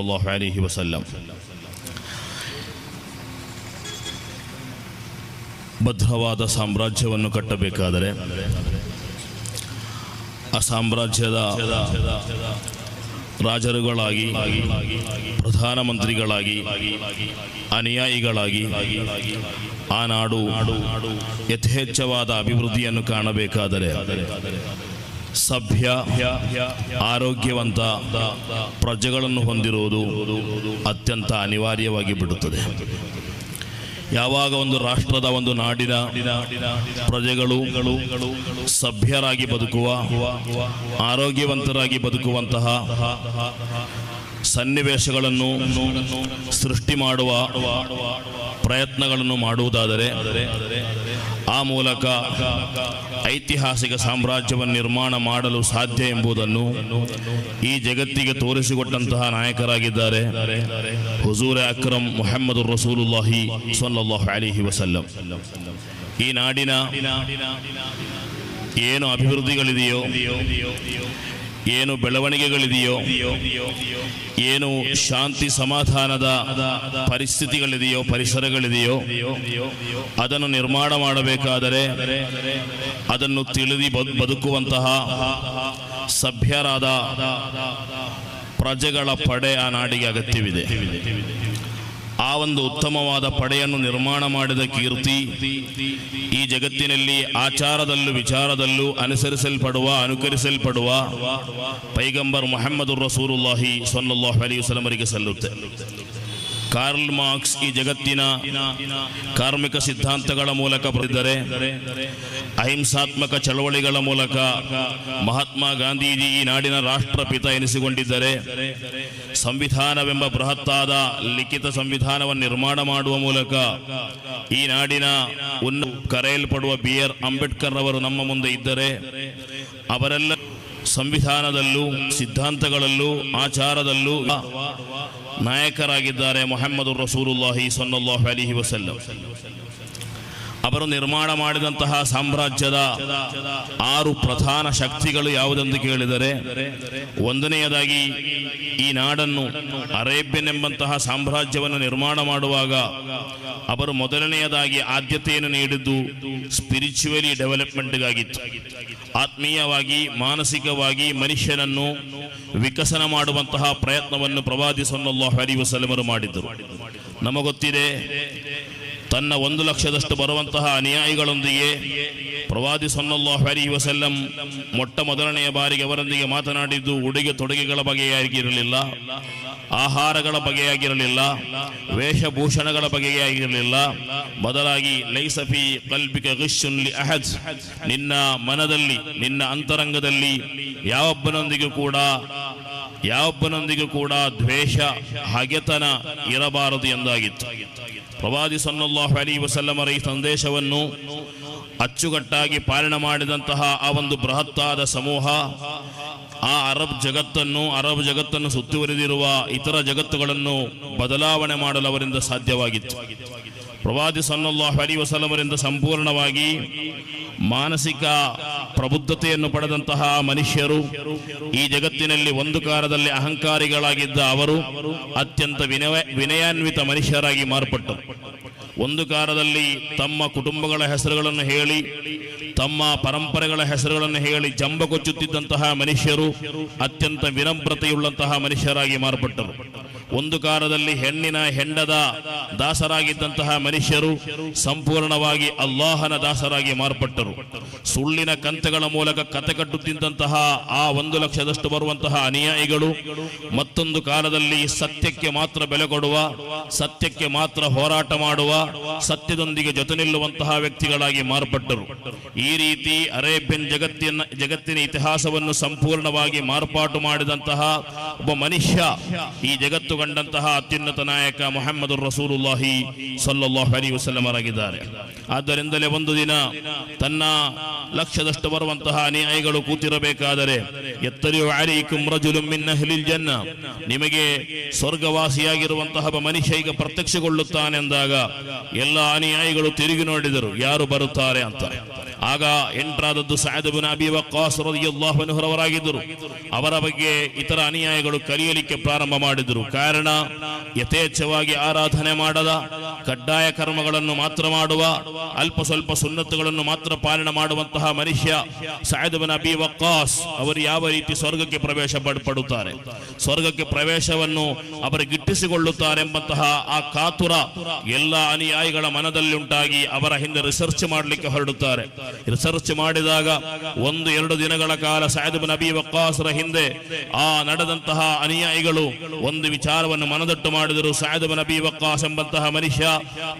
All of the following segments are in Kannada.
ಅಲ್ಲಾಹು عليه وسلم ಬದ್ಧವಾದ ಸಾಮ್ರಾಜ್ಯವನ್ನು ಕಟ್ಟಬೇಕಾದರೆ ಆ ಸಾಮ್ರಾಜ್ಯದ ರಾಜರುಗಳಾಗಿ, ಪ್ರಧಾನಮಂತ್ರಿಗಳಾಗಿ, ಅನುಯಾಯಿಗಳಾಗಿ ಆ ನಾಡು ಯಥೇಚ್ಛವಾದ ಅಭಿವೃದ್ಧಿಯನ್ನು ಕಾಣಬೇಕಾದರೆ ಸಭ್ಯ, ಆರೋಗ್ಯವಂತ ಪ್ರಜೆಗಳನ್ನು ಹೊಂದಿರುವುದು ಅತ್ಯಂತ ಅನಿವಾರ್ಯವಾಗಿ ಬಿಡುತ್ತದೆ. ಯಾವಾಗ ಒಂದು ರಾಷ್ಟ್ರದ ಒಂದು ನಾಡಿನ ಪ್ರಜೆಗಳು ಸಭ್ಯರಾಗಿ ಬದುಕುವ, ಆರೋಗ್ಯವಂತರಾಗಿ ಬದುಕುವಂತಹ ಸನ್ನಿವೇಶಗಳನ್ನು ಸೃಷ್ಟಿ ಮಾಡುವ ಪ್ರಯತ್ನಗಳನ್ನು ಮಾಡುವುದಾದರೆ ಆ ಮೂಲಕ ಐತಿಹಾಸಿಕ ಸಾಮ್ರಾಜ್ಯವನ್ನು ನಿರ್ಮಾಣ ಮಾಡಲು ಸಾಧ್ಯ ಎಂಬುದನ್ನು ಈ ಜಗತ್ತಿಗೆ ತೋರಿಸಿಕೊಟ್ಟಂತಹ ನಾಯಕರಾಗಿದ್ದಾರೆ ಹುಜೂರ್ ಅಕ್ರಮ್ ಮೊಹಮ್ಮದ್ ರಸೂಲುಲ್ಲಾಹಿ ಸೊಲ್ಲಾಹ್ ಅಲಿಹಿ ವಸಲ್ಲಂ. ಈ ನಾಡಿನ ಏನು ಅಭಿವೃದ್ಧಿಗಳಿದೆಯೋ ಏನು ಬೆಳವಣಿಗೆಗಳಿದೆಯೋ, ಏನು ಶಾಂತಿ ಸಮಾಧಾನದ ಪರಿಸ್ಥಿತಿಗಳಿದೆಯೋ, ಪರಿಸರಗಳಿದೆಯೋ, ಅದನ್ನು ನಿರ್ಮಾಣ ಮಾಡಬೇಕಾದರೆ ಅದನ್ನು ತಿಳಿದಿ ಬದ್- ಬದುಕುವಂತಹ ಸಭ್ಯರಾದ ಪ್ರಜೆಗಳ ಪಡೆ ಆ ನಾಡಿಗೆ ಅಗತ್ಯವಿದೆ. ಆ ಒಂದು ಉತ್ತಮವಾದ ಪಡೆಯನ್ನು ನಿರ್ಮಾಣ ಮಾಡಿದ ಕೀರ್ತಿ ಈ ಜಗತ್ತಿನಲ್ಲಿ ಆಚಾರದಲ್ಲೂ ವಿಚಾರದಲ್ಲೂ ಅನುಸರಿಸಲ್ಪಡುವ, ಅನುಕರಿಸಲ್ಪಡುವ ಪೈಗಂಬರ್ ಮೊಹಮ್ಮದ್ ರಸೂರುಲ್ಲಾಹಿ ಸೊನ್ನಲ್ಲಾಹ್ ಅಲಿ ವಸಲಮರಿಗೆ ಸಲ್ಲುತ್ತೆ. ಕಾರ್ಲ್ ಮಾರ್ಕ್ಸ್ ಈ ಜಗತ್ತಿನ ಕಾರ್ಮಿಕ ಸಿದ್ಧಾಂತಗಳ ಮೂಲಕ ಬರೆದಿದ್ದಾರೆ. ಅಹಿಂಸಾತ್ಮಕ ಚಳವಳಿಗಳ ಮೂಲಕ ಮಹಾತ್ಮ ಗಾಂಧೀಜಿ ಈ ನಾಡಿನ ರಾಷ್ಟ್ರಪಿತ ಎನಿಸಿಕೊಂಡಿದ್ದಾರೆ. ಸಂವಿಧಾನವೆಂಬ ಬೃಹತ್ತಾದ ಲಿಖಿತ ಸಂವಿಧಾನವನ್ನು ನಿರ್ಮಾಣ ಮಾಡುವ ಮೂಲಕ ಈ ನಾಡಿನ ಕರೆಯಲ್ಪಡುವ ಬಿ ಆರ್ ಅಂಬೇಡ್ಕರ್ ಅವರು ನಮ್ಮ ಮುಂದೆ ಇದ್ದರೆ ಅವರೆಲ್ಲ ಸಂವಿಧಾನದಲ್ಲೂ, ಸಿದ್ಧಾಂತಗಳಲ್ಲೂ, ಆಚಾರದಲ್ಲೂ ನಾಯಕರಾಗಿದ್ದಾರೆ ಮೊಹಮ್ಮದ್ ರಸೂಲುಲ್ಲಾಹಿ ಸೊನ್ನಲ್ಲಾಹು ಅಲಿಹಿ ವಸಲ್ಲಂ. ಅವರು ನಿರ್ಮಾಣ ಮಾಡಿದಂತಹ ಸಾಮ್ರಾಜ್ಯದ ಆರು ಪ್ರಧಾನ ಶಕ್ತಿಗಳು ಯಾವುದೆಂದು ಕೇಳಿದರೆ, ಒಂದನೆಯದಾಗಿ ಈ ನಾಡನ್ನು ಅರೇಬ್ಯನ್ ಎಂಬಂತಹ ಸಾಮ್ರಾಜ್ಯವನ್ನು ನಿರ್ಮಾಣ ಮಾಡುವಾಗ ಅವರು ಮೊದಲನೆಯದಾಗಿ ಆದ್ಯತೆಯನ್ನು ನೀಡಿದ್ದು ಸ್ಪಿರಿಚುವಲಿ ಡೆವಲಪ್ಮೆಂಟ್ಗಾಗಿತ್ತು ಆತ್ಮೀಯವಾಗಿ ಮಾನಸಿಕವಾಗಿ ಮನುಷ್ಯನನ್ನು ವಿಕಸನ ಮಾಡುವಂತಹ ಪ್ರಯತ್ನವನ್ನು ಪ್ರವಾದಿ ಸೊನ್ನಲ್ಲಾಹು ಅಲಿ ಸಲಮರು ಮಾಡಿದ್ದರು. ನಮಗೊತ್ತಿದೆ ತನ್ನ ಒಂದು ಲಕ್ಷದಷ್ಟು ಬರುವಂತಹ ಅನುಯಾಯಿಗಳೊಂದಿಗೆ ಪ್ರವಾದಿ ಸೊನ್ನಲ್ಲಾಹ್ ಅಲಿ ವಸಲ್ಲಂ ಮೊಟ್ಟ ಮೊದಲನೆಯ ಬಾರಿಗೆ ಅವರೊಂದಿಗೆ ಮಾತನಾಡಿದ್ದು ಉಡುಗೆ ತೊಡುಗೆಗಳ ಬಗೆಯಾಗಿರಲಿಲ್ಲ, ಆಹಾರಗಳ ಬಗೆಯಾಗಿರಲಿಲ್ಲ, ವೇಷಭೂಷಣಗಳ ಬಗೆಯಾಗಿರಲಿಲ್ಲ. ಬದಲಾಗಿ ಲೈಸಫಿ ಕಲ್ಪಿಕ ಅಹಜ್ ನಿನ್ನ ಮನದಲ್ಲಿ, ನಿನ್ನ ಅಂತರಂಗದಲ್ಲಿ ಯಾವೊಬ್ಬನೊಂದಿಗೂ ಕೂಡ ಯಾವೊಬ್ಬನೊಂದಿಗೂ ಕೂಡ ದ್ವೇಷ, ಹಗೆತನ ಇರಬಾರದು ಎಂದಾಗಿತ್ತು. ಪ್ರವಾದಿ ಸನ್ನಲ್ಲಾಹು ಅಲಿ ವಸಲ್ಲಮರ ಈ ಸಂದೇಶವನ್ನು ಅಚ್ಚುಕಟ್ಟಾಗಿ ಪಾಲನೆ ಮಾಡಿದಂತಹ ಆ ಒಂದು ಬೃಹತ್ತಾದ ಸಮೂಹ ಆ ಅರಬ್ ಜಗತ್ತನ್ನು ಅರಬ್ ಜಗತ್ತನ್ನು ಸುತ್ತುವರಿದಿರುವ ಇತರ ಜಗತ್ತುಗಳನ್ನು ಬದಲಾವಣೆ ಮಾಡಲು ಅವರಿಂದ ಸಾಧ್ಯವಾಗಿತ್ತು. ಪ್ರವಾದಿ ಸನ್ನಲ್ಲಾ ಅಲಿ ವಸಲಮರಿಂದ ಸಂಪೂರ್ಣವಾಗಿ ಮಾನಸಿಕ ಪ್ರಬುದ್ಧತೆಯನ್ನು ಪಡೆದಂತಹ ಮನುಷ್ಯರು ಈ ಜಗತ್ತಿನಲ್ಲಿ ಒಂದು ಕಾಲದಲ್ಲಿ ಅಹಂಕಾರಿಗಳಾಗಿದ್ದ ಅವರು ಅತ್ಯಂತ ವಿನಯ ವಿನಯಾನ್ವಿತ ಮನುಷ್ಯರಾಗಿ ಮಾರ್ಪಟ್ಟರು. ಒಂದು ಕಾಲದಲ್ಲಿ ತಮ್ಮ ಕುಟುಂಬಗಳ ಹೆಸರುಗಳನ್ನು ಹೇಳಿ, ತಮ್ಮ ಪರಂಪರೆಗಳ ಹೆಸರುಗಳನ್ನು ಹೇಳಿ ಜಂಬ ಕೊಚ್ಚುತ್ತಿದ್ದಂತಹ ಮನುಷ್ಯರು ಅತ್ಯಂತ ವಿನಮ್ರತೆಯುಳ್ಳಂತಹ ಮನುಷ್ಯರಾಗಿ ಮಾರ್ಪಟ್ಟರು. ಒಂದು ಕಾಲದಲ್ಲಿ ಹೆಣ್ಣಿನ ಹೆಂಡದ ದಾಸರಾಗಿದ್ದಂತಹ ಮನುಷ್ಯರು ಸಂಪೂರ್ಣವಾಗಿ ಅಲ್ಲಾಹನ ದಾಸರಾಗಿ ಮಾರ್ಪಟ್ಟರು. ಸುಳ್ಳಿನ ಕಂತೆಗಳ ಮೂಲಕ ಕತೆ ಕಟ್ಟುತ್ತಿದ್ದಂತಹ ಆ ಒಂದು ಲಕ್ಷದಷ್ಟು ಬರುವಂತಹ ಅನುಯಾಯಿಗಳು ಮತ್ತೊಂದು ಕಾಲದಲ್ಲಿ ಸತ್ಯಕ್ಕೆ ಮಾತ್ರ ಬೆಲೆ ಕೊಡುವ, ಸತ್ಯಕ್ಕೆ ಮಾತ್ರ ಹೋರಾಟ ಮಾಡುವ, ಸತ್ಯದೊಂದಿಗೆ ಜೊತೆ ನಿಲ್ಲುವಂತಹ ವ್ಯಕ್ತಿಗಳಾಗಿ ಮಾರ್ಪಟ್ಟರು. ಈ ರೀತಿ ಅರೇಬಿಯನ್ ಜಗತ್ತಿನ ಜಗತ್ತಿನ ಇತಿಹಾಸವನ್ನು ಸಂಪೂರ್ಣವಾಗಿ ಮಾರ್ಪಾಟು ಮಾಡಿದಂತಹ ಒಬ್ಬ ಮನುಷ್ಯ ಈ ಜಗತ್ತು ಕಂಡಂತಹ ಅತ್ಯುನ್ನತ ನಾಯಕ ಮೊಹಮ್ಮದ್ ರಸೂಲು ರಸೂಲುಲ್ಲಾಹಿ ಸಲ್ಲಾಹ್ ಅಲಿ ವಸಲ್ಲಮರಾಗಿದ್ದಾರೆ ಆದ್ದರಿಂದಲೇ ಒಂದು ದಿನ ತನ್ನ ಲಕ್ಷದಷ್ಟು ಬರುವಂತಹ ಅನುಯಾಯಿಗಳು ಕೂತಿರಬೇಕಾದರೆ, ಎತ್ತರಿಯು ಆರಿ ಕುಮ್ರಜುಲು ಮಿನ್ ಜನ್ನ, ನಿಮಗೆ ಸ್ವರ್ಗವಾಸಿಯಾಗಿರುವಂತಹ ಮನುಷ್ಯ ಈಗ ಪ್ರತ್ಯಕ್ಷಗೊಳ್ಳುತ್ತಾನೆಂದಾಗ ಎಲ್ಲ ಅನುಯಾಯಿಗಳು ತಿರುಗಿ ನೋಡಿದರು, ಯಾರು ಬರುತ್ತಾರೆ ಅಂತ. ಆಗ ಎಂಟ್ರಾದದ್ದು ಸಾಯದಬಿನ ಅಬಿ ವಕ್ಕಾಸ್ ಅವರ ಬಗ್ಗೆ ಇತರ ಅನುಯಾಯಿಗಳು ಕಲಿಯಲಿಕ್ಕೆ ಪ್ರಾರಂಭ ಮಾಡಿದರು. ಕಾರಣ ಯಥೇಚ್ಛವಾಗಿ ಆರಾಧನೆ ಮಾಡದ, ಕಡ್ಡಾಯ ಕರ್ಮಗಳನ್ನು ಮಾತ್ರ ಮಾಡುವ, ಅಲ್ಪ ಸ್ವಲ್ಪ ಸುನ್ನತ್ತುಗಳನ್ನು ಮಾತ್ರ ಪಾಲನೆ ಮಾಡುವಂತಹ ಮನುಷ್ಯ ಸಾಯದಬನ ಬಿ ವಕ್ಕಾಸ್, ಅವರು ಯಾವ ರೀತಿ ಸ್ವರ್ಗಕ್ಕೆ ಪ್ರವೇಶ ಪಡುತ್ತಾರೆ? ಸ್ವರ್ಗಕ್ಕೆ ಪ್ರವೇಶವನ್ನು ಅವರು ಗಿಟ್ಟಿಸಿಕೊಳ್ಳುತ್ತಾರೆ ಎಂಬಂತಹ ಆ ಕಾತುರ ಎಲ್ಲ ಅನುಯಾಯಿಗಳ ಮನದಲ್ಲಿ ಉಂಟಾಗಿ ಅವರ ಹಿಂದೆ ರಿಸರ್ಚ್ ಮಾಡಲಿಕ್ಕೆ ಹೊರಡುತ್ತಾರೆ. ರಿಸರ್ಚ್ ಮಾಡಿದಾಗ ಒಂದು, ಎರಡು ದಿನಗಳ ಕಾಲ ಸಾಯದಬನ ನಬಿ ವಕ್ಕಾಸರ ಹಿಂದೆ ಆ ನಡೆದಂತಹ ಅನುಯಾಯಿಗಳು ಒಂದು ವಿಚಾರವನ್ನು ಮನದಟ್ಟು ಮಾಡಿದರು ಸಾಯದಬ ನಬಿ ವಕ್ಕಾಸ್ ಎಂಬಂತಹ ಮನುಷ್ಯ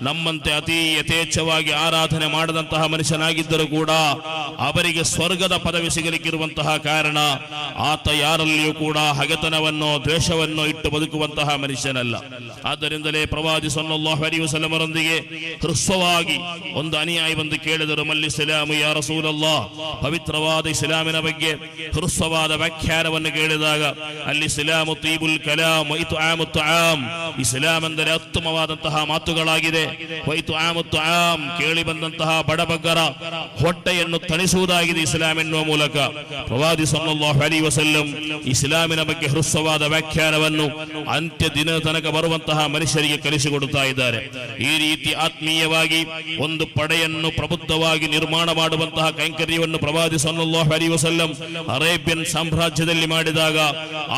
ನಮ್ಮಂತೆ ಅತಿ ಯಥೇಚ್ಛವಾಗಿ ಆರಾಧನೆ ಮಾಡದಂತಹ ಮನುಷ್ಯನಾಗಿದ್ದರೂ ಕೂಡ ಅವರಿಗೆ ಸ್ವರ್ಗದ ಪದವಿ ಸಿಗಲಿಕ್ಕಿರುವಂತಹ ಕಾರಣ ಆತ ಯಾರಲ್ಲಿಯೂ ಕೂಡ ಹಗೆತನವನ್ನು ದ್ವೇಷವನ್ನು ಇಟ್ಟು ಬದುಕುವಂತಹ ಮನುಷ್ಯನಲ್ಲ. ಆದ್ದರಿಂದಲೇ ಪ್ರವಾದಿ ಸಲ್ಲಲ್ಲಾಹು ಹರಿಯು ಸಲಮರೊಂದಿಗೆ ಹೃಸ್ವವಾಗಿ ಒಂದು ಅನುಯಾಯಿ ಬಂದು ಕೇಳಿದರು, ಮಲ್ಲಿ ಸಲಾಮು ಯಾರ ರಸೂಲಲ್ಲಾ? ಪವಿತ್ರವಾದ ಇಸ್ಲಾಮಿನ ಬಗ್ಗೆ ಹೃಸ್ವವಾದ ವ್ಯಾಖ್ಯಾನವನ್ನು ಕೇಳಿದಾಗ, ಅಲ್ಲಿ ಸಲಾಮು ತೀಬುಲ್ ಕಲಾಮ್ ಆಮುತ್ತು ಆಮ್ ಇಸ್ಲಾಂ ಎಂದರೆ ಉತ್ತಮವಾದಂತಹ ಮಾತುಗಳಾಗಿದೆ. ವೈತು ಆಮುತ್ತು ಆಮ್ ಕೇಳಿ ಬಂದಂತಹ ಬಡಬಗ್ಗರ ಹೊಟ್ಟೆಯನ್ನು ತಣಿಸುವುದಾಗಿದೆ ಇಸ್ಲಾಂ ಎನ್ನುವ ಮೂಲಕ. ಪ್ರವಾದಿ ಸಲ್ಲಲ್ಲಾಹು ಅಲೈಹಿ ವಸಲ್ಲಂ ಇಸ್ಲಾಮಿನ ಬಗ್ಗೆ ಹೃಸ್ವವಾದ ವ್ಯಾಖ್ಯಾನವನ್ನು ಅಂತ್ಯ ದಿನದ ತನಕ ಬರುವಂತಹ ಮನುಷ್ಯರಿಗೆ ಕಲಿಸಿಕೊಡುತ್ತಾ ಇದ್ದಾರೆ. ಈ ರೀತಿ ಆತ್ಮೀಯವಾಗಿ ಒಂದು ಪಡೆಯನ್ನು ಪ್ರಬುದ್ಧವಾಗಿ ನಿರ್ಮಾಣ ಮಾಡುವಂತಹ ಕೈಂಕರ್ಯವನ್ನು ಪ್ರವಾದಿ ಸಲ್ಲಲ್ಲಾಹು ಅಲೈಹಿ ವಸಲ್ಲಂ ಅರೇಬಿಯನ್ ಸಾಮ್ರಾಜ್ಯದಲ್ಲಿ ಮಾಡಿದಾಗ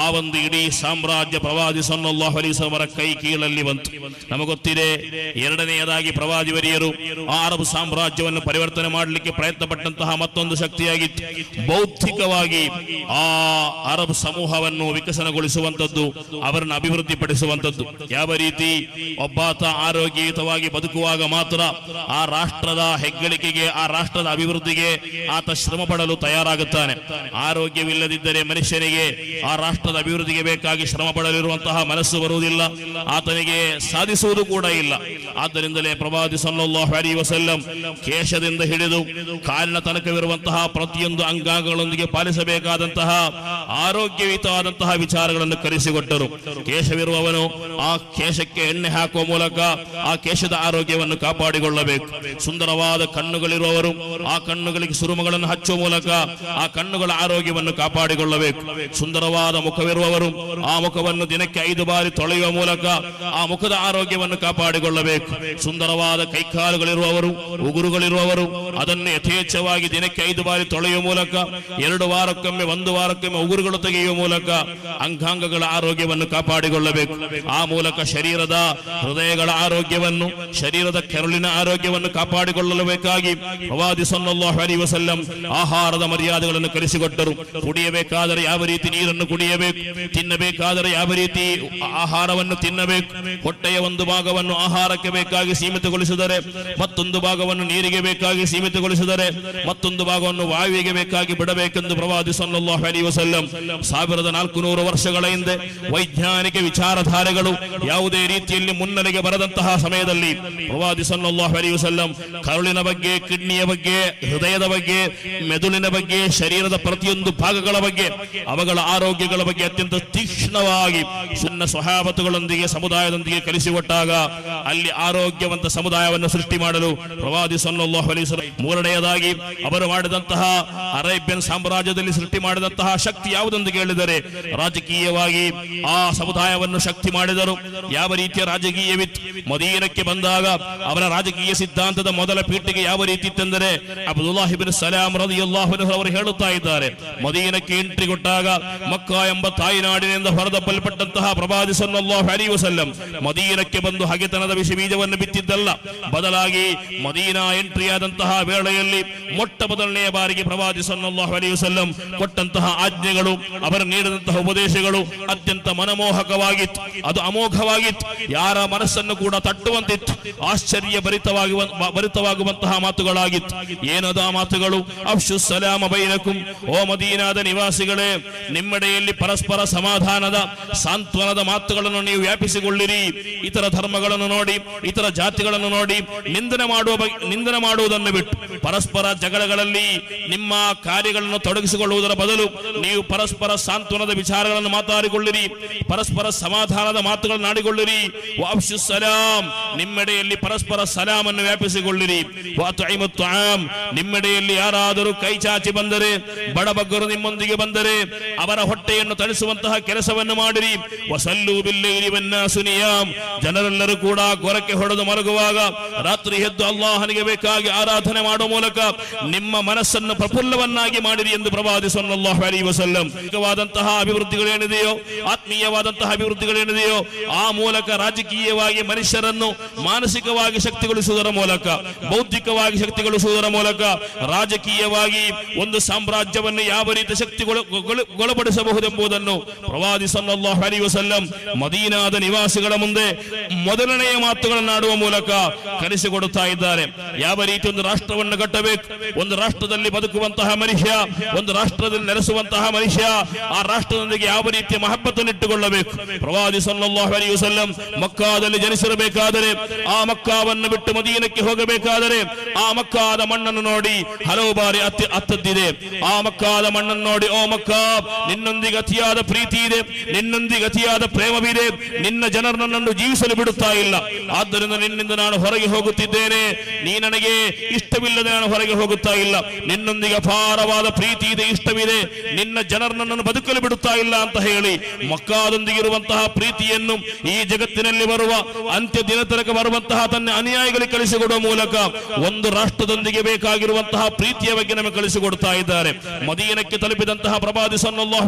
ಆ ಒಂದು ಇಡೀ ಸಾಮ್ರಾಜ್ಯ ಪ್ರವಾದಿ ಸಲ್ಲಲ್ಲಾಹು ಅವರ ಕೈ ಕೀಳಲ್ಲಿ ಬಂತು. ನಮಗೊತ್ತಿದೆ ಎರಡನೆಯದಾಗಿ ಪ್ರವಾದಿ ವರಿಯರು ಆ ಅರಬ್ ಸಾಮ್ರಾಜ್ಯವನ್ನು ಪರಿವರ್ತನೆ ಮಾಡಲಿಕ್ಕೆ ಪ್ರಯತ್ನ ಪಟ್ಟಂತಹ ಮತ್ತೊಂದು ಶಕ್ತಿಯಾಗಿತ್ತು. ಬೌದ್ಧಿಕವಾಗಿ ಆ ಅರಬ್ ಸಮೂಹವನ್ನು ವಿಕಸನಗೊಳಿಸುವಂತದ್ದು ಅವರನ್ನು ಅಭಿವೃದ್ಧಿಪಡಿಸುವಂತದ್ದು ಯಾವ ರೀತಿ? ಒಬ್ಬಾತ ಆರೋಗ್ಯಯುತವಾಗಿ ಬದುಕುವಾಗ ಮಾತ್ರ ಆ ರಾಷ್ಟ್ರದ ಹೆಗ್ಗಳಿಕೆಗೆ, ಆ ರಾಷ್ಟ್ರದ ಅಭಿವೃದ್ಧಿಗೆ ಆತ ಶ್ರಮ ಪಡಲು ತಯಾರಾಗುತ್ತಾನೆ. ಆರೋಗ್ಯವಿಲ್ಲದಿದ್ದರೆ ಮನುಷ್ಯನಿಗೆ ಆ ರಾಷ್ಟ್ರದ ಅಭಿವೃದ್ಧಿಗೆ ಬೇಕಾಗಿ ಶ್ರಮ ಪಡಲಿರುವಂತಹ ಮನಸ್ಸು ಬರುವುದಿಲ್ಲ. ಆತನಿಗೆ ಸಾಧಿಸುವುದು ಕೂಡ ಇಲ್ಲ. ಆದ್ದರಿಂದಲೇ ಪ್ರವಾದಿ ಸಲ್ಲಲ್ಲಾಹು ಅಲೈಹಿ ವಸಲ್ಲಂ ಕೇಶದಿಂದ ಹಿಡಿದು ಕಾಲಿನ ತನಕವಿರುವಂತಹ ಪ್ರತಿಯೊಂದು ಅಂಗಾಂಗಗಳೊಂದಿಗೆ ಪಾಲಿಸಬೇಕಾದಂತಹ ಆರೋಗ್ಯಯುತವಾದಂತಹ ವಿಚಾರಗಳನ್ನು ಕರೆಸಿಕೊಟ್ಟರು. ಕೇಶವಿರುವವನು ಆ ಕೇಶಕ್ಕೆ ಎಣ್ಣೆ ಹಾಕುವ ಮೂಲಕ ಆ ಕೇಶದ ಆರೋಗ್ಯವನ್ನು ಕಾಪಾಡಿಕೊಳ್ಳಬೇಕು. ಸುಂದರವಾದ ಕಣ್ಣುಗಳಿರುವವರು ಆ ಕಣ್ಣುಗಳಿಗೆ ಸುರುಮಗಳನ್ನು ಹಚ್ಚುವ ಮೂಲಕ ಆ ಕಣ್ಣುಗಳ ಆರೋಗ್ಯವನ್ನು ಕಾಪಾಡಿಕೊಳ್ಳಬೇಕು. ಸುಂದರವಾದ ಮುಖವಿರುವವರು ಆ ಮುಖವನ್ನು ದಿನಕ್ಕೆ ಐದು ಬಾರಿ ತೊಳೆಯುವ ಮೂಲಕ ಆ ಮುಖದ ಆರೋಗ್ಯವನ್ನು ಕಾಪಾಡಿಕೊಳ್ಳಬೇಕು. ಸುಂದರವಾದ ಕೈಕಾಲುಗಳಿರುವವರು, ಉಗುರುಗಳಿರುವವರು ಅದನ್ನು ಯಥೇಚ್ಛವಾಗಿ ದಿನಕ್ಕೆ ಐದು ಬಾರಿ ತೊಳೆಯುವ ಮೂಲಕ ಎರಡು ವಾರಕ್ಕೊಮ್ಮೆ, ಒಂದು ವಾರಕ್ಕೊಮ್ಮೆ ಉಗುರುಗಳು ತೆಗೆಯುವ ಮೂಲಕ ಅಂಗಾಂಗಗಳ ಆರೋಗ್ಯವನ್ನು ಕಾಪಾಡಿಕೊಳ್ಳಬೇಕು. ಆ ಮೂಲಕ ಶರೀರದ ಹೃದಯಗಳ ಆರೋಗ್ಯವನ್ನು, ಶರೀರದ ಕೆರಳಿನ ಆರೋಗ್ಯವನ್ನು ಕಾಪಾಡಿಕೊಳ್ಳಲು ಬೇಕಾಗಿ ಪ್ರವಾದಿ ಸಲ್ಲಲ್ಲಾಹು ಅಲೈಹಿ ವಸಲ್ಲಂ ಆಹಾರದ ಮರ್ಯಾದೆಗಳನ್ನು ಕಲಿಸಿಕೊಟ್ಟರು. ಕುಡಿಯಬೇಕಾದರೆ ಯಾವ ರೀತಿ ನೀರನ್ನು ಕುಡಿಯಬೇಕು? ತಿನ್ನಬೇಕಾದರೆ ಯಾವ ರೀತಿ ಆಹಾರವನ್ನು ತಿನ್ನಬೇಕು? ಹೊಟ್ಟೆಯ ಒಂದು ಭಾಗವನ್ನು ಆಹಾರಕ್ಕೆ ಬೇಕಾಗಿ ಸೀಮಿತಗೊಳಿಸಿದರೆ, ಮತ್ತೊಂದು ಭಾಗವನ್ನು ನೀರಿಗೆ ಬೇಕಾಗಿ ಸೀಮಿತಗೊಳಿಸಿದರೆ, ಮತ್ತೊಂದು ಭಾಗವನ್ನು ವಾಯುವಿಗೆ ಬೇಕಾಗಿ ಬಿಡಬೇಕೆಂದು ಪ್ರವಾದಿ ಸಲ್ಲಲ್ಲಾಹು ಅಲೈಹಿ ವಸಲ್ಲಂ ಸಾವಿರದ ನಾಲ್ಕು ನೂರು ವರ್ಷಗಳ ಹಿಂದೆ ವೈಜ್ಞಾನಿಕ ವಿಚಾರಧಾರೆಗಳು ಯಾವುದೇ ರೀತಿಯಲ್ಲಿ ಮುನ್ನಡೆಗೆ ಬರದಂತಹ ಸಮಯದಲ್ಲಿ ಪ್ರವಾದಿ ವಸಲ್ಲಂ ಕರುಳಿನ ಬಗ್ಗೆ, ಕಿಡ್ನಿಯ ಬಗ್ಗೆ, ಹೃದಯದ ಬಗ್ಗೆ, ಮೆದುಳಿನ ಬಗ್ಗೆ, ಶರೀರದ ಪ್ರತಿಯೊಂದು ಭಾಗಗಳ ಬಗ್ಗೆ, ಅವುಗಳ ಆರೋಗ್ಯಗಳ ಬಗ್ಗೆ ಅತ್ಯಂತ ತೀಕ್ಷ್ಣವಾಗಿ ಸಣ್ಣ ಸ್ವಹಾವತುಗಳೊಂದಿಗೆ ಸಮುದಾಯದೊಂದಿಗೆ ಕಲಿಸಿಕೊಟ್ಟಾಗ ಅಲ್ಲಿ ಆರೋಗ್ಯವಂತ ಸಮುದಾಯವನ್ನು ಸೃಷ್ಟಿ ಮಾಡಲು ಪ್ರವಾದಿ ಅಲೈಹಿ ವಸಲ್ಲಂ ಮೂರನೆಯದಾಗಿ ಅವರು ಮಾಡಿದಂತಹ ಅರೇಬಿಯನ್ ಸಾಮ್ರಾಜ್ಯದಲ್ಲಿ ಸೃಷ್ಟಿ ಮಾಡಿದಂತಹ ಶಕ್ತಿ ಯಾವುದೆಂದು ಕೇಳಿದರೆ ರಾಜಕೀಯವಾಗಿ ಆ ಸಮುದಾಯವನ್ನು ಶಕ್ತಿ ಮಾಡಿದರು. ಯಾವ ರೀತಿಯ ರಾಜಕೀಯವಿತ್ತು? ಮದೀನಕ್ಕೆ ಬಂದಾಗ ಅವರ ರಾಜಕೀಯ ಸಿದ್ಧಾಂತದ ಮೊದಲ ಪೀಠಿಗೆ ಯಾವ ರೀತಿ ಇತ್ತೆಂದರೆ ಅಬ್ದುಲ್ಲಾಹಿಬಿನ್ ಸಲಾಂ ರದಿಯಲ್ಲಾಹು ಅನ್ಹು ಅವರು ಹೇಳುತ್ತಾ ಇದ್ದಾರೆ. ಮದೀನಕ್ಕೆ ಎಂಟ್ರಿ ಕೊಟ್ಟಾಗ ಮಕ್ಕ ಎಂಬ ತಾಯಿನಾಡಿನಿಂದ ಹೊರದಬ್ಬಲ್ಪಟ್ಟಂತಹ ಪ್ರವಾದಿ ಸಲ್ಲಲ್ಲಾಹು ಅಲೈಹಿ ವಸಲ್ಲಂ ಮದೀನಕ್ಕೆ ಬಂದು ಹಗೆತನದ ವಿಷ ಬೀಜವನ್ನು ಬಿತ್ತಿದ್ದಲ್ಲ. ಬದಲಾಗಿ ಮದೀನಾ ಎಂಟ್ರಿ ಆದಂತಹ ವೇಳೆಯಲ್ಲಿ ಮೊಟ್ಟ ಮೊದಲನೆಯ ಬಾರಿಗೆ ಪ್ರವಾದಿ ಅಲೈಹಿ ವಸಲ್ಲಂ ಕೊಟ್ಟಂತಹ ಆಜ್ಞೆಗಳು ಅವರು ನೀಡಿದಂತಹ ಉಪದೇಶಗಳು ಅತ್ಯಂತ ಮನಮೋಹಕವಾಗಿತ್ತು. ಅದು ಅಮೋಘವಾಗಿತ್ತು. ಯಾರ ಮನಸ್ಸನ್ನು ಕೂಡ ತಟ್ಟುವಂತಿತ್ತು. ಆಶ್ಚರ್ಯ ಭರಿತವಾಗಿ ಭರಿತವಾಗುವಂತಹ ಮಾತುಗಳಾಗಿತ್ತು. ಏನದು ಆ ಮಾತುಗಳು? ಅಫ್ಶು ಸಲಾಮ ಬೈನಕುಂ. ಓ ಮದೀನಾದ ನಿವಾಸಿಗಳೇ, ನಿಮ್ಮೆಡೆಯಲ್ಲಿ ಪರಸ್ಪರ ಸಮಾಧಾನದ, ಸಾಂತ್ವನದ ಮಾತುಗಳನ್ನು ನೀವು ವ್ಯಾಪಿಸಿಕೊಳ್ಳಿರಿ. ಇತರ ಧರ್ಮಗಳನ್ನು ನೋಡಿ, ಇತರ ಜಾತಿಗಳನ್ನು ನೋಡಿ, ನಿಂದನೆ ಮಾಡುವ ನಿಂದನೆ ಮಾಡುವುದನ್ನು ಬಿಟ್ಟು. ಪರಸ್ಪರ ಜಗಳಗಳಲ್ಲಿ ನಿಮ್ಮ ಕಾರ್ಯಗಳನ್ನು ತೊಡಗಿಸಿಕೊಳ್ಳುವುದರ ಬದಲು ನೀವು ಪರಸ್ಪರ ಸಾಂತ್ವನದ ವಿಚಾರಗಳನ್ನು ಮಾತಾಡಿಕೊಳ್ಳಿರಿ, ಪರಸ್ಪರ ಸಮಾಧಾನದ ಮಾತುಗಳನ್ನು ಆಡಿಕೊಳ್ಳಿರಿ. ವಾಪ್ಸು ಸಲಾಂ. ನಿಮ್ಮೆಡೆಯಲ್ಲಿ ಪರಸ್ಪರ ಸಲಾಮನ್ನು ವ್ಯಾಪಿಸಿಕೊಳ್ಳಿರಿ. ನಿಮ್ಮೆಡೆಯಲ್ಲಿ ಯಾರಾದರೂ ಕೈ ಚಾಚಿ ಬಂದರೆ, ಬಡಬಗ್ಗರು ನಿಮ್ಮೊಂದಿಗೆ ಬಂದರೆ, ಅವರ ಹೊಟ್ಟೆಯನ್ನು ತಣಿಸುವಂತಹ ಕೆಲಸವನ್ನು ಮಾಡಿರಿ. ವಸಲ್ಲು ಬಿಲ್ಲೈರಿ ಸುನಿಯಾಂ ಜನರೆಲ್ಲರೂ ಕೂಡ ಗೊರಕ್ಕೆ ಹೊಡೆದು ಮಲಗುವಾಗ ರಾತ್ರಿ ಎದ್ದು ಅಲ್ಲಾಹನಿಗೆ ಬೇಕಾಗಿ ಆರಾಧನೆ ಮಾಡುವ ಮೂಲಕ ನಿಮ್ಮ ಮನಸ್ಸನ್ನು ಪ್ರಫುಲ್ಲವನ್ನಾಗಿ ಮಾಡಿರಿ ಎಂದು ಪ್ರವಾದಿ ಸಲ್ಲಲ್ಲಾಹು ಅಲೈಹಿ ವಸಲ್ಲಂ. ಆತ್ಮಿಕವಾದಂತಹ ಅಭಿವೃದ್ಧಿಗಳೇನಿದೆಯೋ, ಆತ್ಮೀಯವಾದಂತಹ ಅಭಿವೃದ್ಧಿಗಳೇನಿದೆಯೋ, ಆ ಮೂಲಕ ರಾಜಕೀಯವಾಗಿ ಮನುಷ್ಯರನ್ನು ಮಾನಸಿಕವಾಗಿ ಶಕ್ತಿಗೊಳಿಸುವುದರ ಮೂಲಕ, ಬೌದ್ಧಿಕವಾಗಿ ಶಕ್ತಿಗೊಳಿಸುವುದರ ಮೂಲಕ, ರಾಜಕೀಯವಾಗಿ ಒಂದು ಸಾಮ್ರಾಜ್ಯವನ್ನು ಯಾವ ರೀತಿ ಶಕ್ತಿಗೊಳಪಡಿಸಬಹುದೆಂಬುದನ್ನು ಪ್ರವಾದಿ ಸಲ್ಲಲ್ಲಾಹು ಅಲೈಹಿ ವಸಲ್ಲಂ ಮದೀನಾದ ನಿವಾಸಿಗಳ ಮುಂದೆ ಮೊದಲನೆಯ ಮಾತುಗಳನ್ನಾಡುವ ಮೂಲಕ ಕಲಿಸಿಕೊಡುತ್ತಾ ಇದ್ದಾರೆ. ಯಾವ ರೀತಿ ಒಂದು ರಾಷ್ಟ್ರವನ್ನು ಕಟ್ಟಬೇಕು. ಒಂದು ರಾಷ್ಟ್ರದಲ್ಲಿ ಬದುಕುವಂತಹ ಮನುಷ್ಯ, ಒಂದು ರಾಷ್ಟ್ರದಲ್ಲಿ ನೆಲೆಸುವಂತಹ ಮನುಷ್ಯ, ಆ ರಾಷ್ಟ್ರದೊಂದಿಗೆ ಯಾವ ರೀತಿಯ ಮಹಬ್ಬತನ್ನು ಇಟ್ಟುಕೊಳ್ಳಬೇಕು? ಪ್ರವಾದಿ ವಸಲ್ಲಂ ಮಕ್ಕಾದಲ್ಲಿ ಜನಿಸಿರಬೇಕಾದರೆ, ಆ ಮಕ್ಕಾವನ್ನು ಬಿಟ್ಟು ಮದೀನಕ್ಕೆ ಹೋಗಬೇಕಾದರೆ, ಆ ಮಕ್ಕಾದ ಮಣ್ಣನ್ನು ನೋಡಿ ಹಲವು ಬಾರಿ ಅತ್ತಿ ಅತ್ತದ್ದಿದೆ. ಆ ಮಕ್ಕಾದ ಮಣ್ಣನ್ನು ನೋಡಿ, ಓ ಮಕ್ಕಾ, ನಿನ್ನೊಂದಿಗೆ ಅತಿಯಾದ ಪ್ರೀತಿ ಇದೆ, ನಿನ್ನೊಂದಿಗೆ ಅತಿಯಾದ ಪ್ರೇಮವಿದೆ, ನಿನ್ನ ಜನರು ನನ್ನನ್ನು ಜೀವಿಸಲು ಬಿಡುತ್ತಾ ಇಲ್ಲ. ಆದ್ದರಿಂದ ನಿನ್ನಿಂದ ನಾನು ಹೊರಗೆ ಹೋಗುತ್ತಿದ್ದೇನೆ. ನೀ ನನಗೆ ಇಷ್ಟವಿಲ್ಲದೆ ನಾನು ಹೊರಗೆ ಹೋಗುತ್ತಾ ಇಲ್ಲ. ನಿನ್ನೊಂದಿಗೆ ಅಪಾರವಾದ ಪ್ರೀತಿ ಇದೆ, ಇಷ್ಟವಿದೆ. ನಿನ್ನ ಜನರು ನನ್ನನ್ನು ಬದುಕಲು ಬಿಡುತ್ತಾ ಇಲ್ಲ ಅಂತ ಹೇಳಿ ಮಕ್ಕಾದೊಂದಿಗೆ ಇರುವಂತಹ ಪ್ರೀತಿಯನ್ನು ಈ ಜಗತ್ತಿನಲ್ಲಿ ಬರುವ, ಅಂತ್ಯ ದಿನ ತನಕ ಬರುವಂತಹ ತನ್ನ ಅನುಯಾಯಿಗಳಿಗೆ ಕಳಿಸಿಕೊಡುವ ಮೂಲಕ ಒಂದು ರಾಷ್ಟ್ರದೊಂದಿಗೆ ಬೇಕಾಗಿರುವಂತಹ ಪ್ರೀತಿಯ ಬಗ್ಗೆ ನಮಗೆ ಕಳಿಸಿಕೊಡ್ತಾ ಇದ್ದಾರೆ. ಮದೀನಕ್ಕೆ ತಲುಪಿದಂತಹ ಪ್ರಭಾದಿ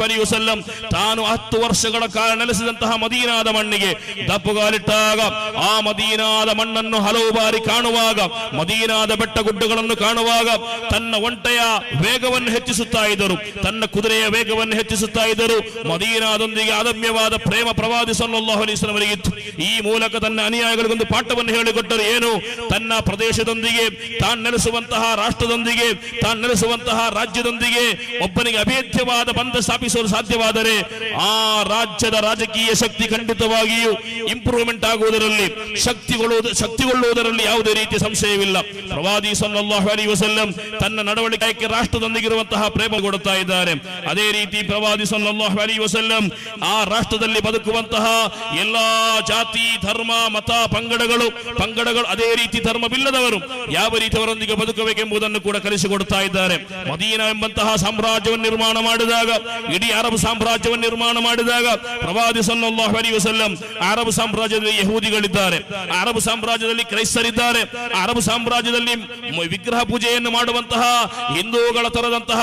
ಅಲೈಹಿ ವಸಲ್ಲಂ ತಾನು ಹತ್ತು ವರ್ಷಗಳ ಕಾಲ ನೆಲೆಸಿದಂತಹ ಮದೀನಾದ ಮಣ್ಣಿಗೆ ದಪ್ಪುಗಾಲಿಟ್ಟಾಗ ಆ ಮದೀನಾದ ಮಣ್ಣನ್ನು ಹಲವು ಬಾರಿ ಕಾಣುವಾಗ ಮದೀನಾದ ಬೆಟ್ಟ ಗುಡ್ಡಗಳನ್ನು ಕಾಣುವಾಗ ತನ್ನ ಒಂಟೆಯ ವೇಗವನ್ನು ಹೆಚ್ಚಿಸುತ್ತಾ ಇದ್ದರು. ತನ್ನ ಕುದುರೆಯ ವೇಗವನ್ನು ಹೆಚ್ಚಿಸುತ್ತಾ ಇದ್ದರು. ಮದೀನಾದೊಂದಿಗೆ ಅದಮ್ಯವಾದ ಪ್ರೇಮ ಪ್ರವಾದಿ ಸಲ್ಲಲ್ಲಾಹು ಅವರಿಗಿತ್ತು. ಈ ಮೂಲಕ ತನ್ನ ಅನುಯಾಯಿಗಳಿಗೊಂದು ಪಾಠವನ್ನು ಹೇಳಿಕೊಟ್ಟರು. ಏನು? ತನ್ನ ಪ್ರದೇಶದೊಂದಿಗೆ, ತಾನು ನೆಲೆಸುವಂತಹ ರಾಷ್ಟ್ರದೊಂದಿಗೆ, ತಾನು ನೆಲೆಸುವಂತಹ ರಾಜ್ಯದೊಂದಿಗೆ ಒಬ್ಬನಿಗೆ ಅಭೇದ್ಯವಾದ ಬಂಧ ಸ್ಥಾಪಿಸಲು ಸಾಧ್ಯವಾದರೆ ಆ ರಾಜ್ಯದ ರಾಜಕೀಯ ಶಕ್ತಿ ಖಂಡಿತವಾಗಿಯೂ ಇಂಪ್ರೂವ್ಮೆಂಟ್ ಆಗುವುದರಲ್ಲಿ, ಶಕ್ತಿಗೊಳ್ಳುವುದು, ಶಕ್ತಿಗೊಳ್ಳುವುದರಲ್ಲಿ ಯಾವುದೇ ರೀತಿಯ ಸಂಶಯವಿಲ್ಲ. ಪ್ರವಾದಿ ಸಲ್ಲಲ್ಲಾಹು ಅಲಿ ವಸಲ್ಲಂ ತನ್ನ ನಡವಳಿಕೆ ರಾಷ್ಟ್ರದೊಂದಿಗಿರುವಂತಹ ಪ್ರೇಮ ಕೊಡುತ್ತಾ ಇದ್ದಾರೆ. ಅದೇ ರೀತಿ ಪ್ರವಾದಿ ಸಲ್ಲಲ್ಲಾಹು ಅಲಿ ವಸಲ್ಲಂ ಆ ರಾಷ್ಟ್ರದಲ್ಲಿ ಬದುಕುವಂತಹ ಎಲ್ಲಾ ಜಾತಿ, ಧರ್ಮ, ಮತ, ಪಂಗಡಗಳು ಪಂಗಡಗಳು ಅದೇ ರೀತಿ ಧರ್ಮವಿಲ್ಲದವರು ಯಾವ ರೀತಿ ಅವರೊಂದಿಗೆ ಬದುಕಬೇಕೆಂಬುದನ್ನು ಕೂಡ ಕಲಿಸಿಕೊಡುತ್ತಾ ಇದ್ದಾರೆ. ಮದೀನ ಎಂಬಂತಹ ಸಾಮ್ರಾಜ್ಯವನ್ನು ನಿರ್ಮಾಣ ಮಾಡಿದಾಗ, ಇಡೀ ಅರಬ್ ಸಾಮ್ರಾಜ್ಯವನ್ನು ನಿರ್ಮಾಣ ಮಾಡಿದಾಗ ಪ್ರವಾದಿ ಸಲ್ಲಲ್ಲಾಹು ಅಲಿ ವಸಲ್ಲಂ ಅರಬ್ ಸಾಮ್ರಾಜ್ಯದಲ್ಲಿ ಯಹೂದಿಗಳಿದ್ದಾರೆ. ಅರಬ್ ಸಾಮ್ರಾಜ್ಯದಲ್ಲಿ ಕ್ರೈಸ್ತರಿದ್ದಾರೆ. ಅರಬ್ ಸಾಮ್ರಾಜ್ಯದಲ್ಲಿ ವಿಗ್ರಹ ಪೂಜೆಯನ್ನು ಮಾಡುವಂತಹ ಹಿಂದೂಗಳ ತರದಂತಹ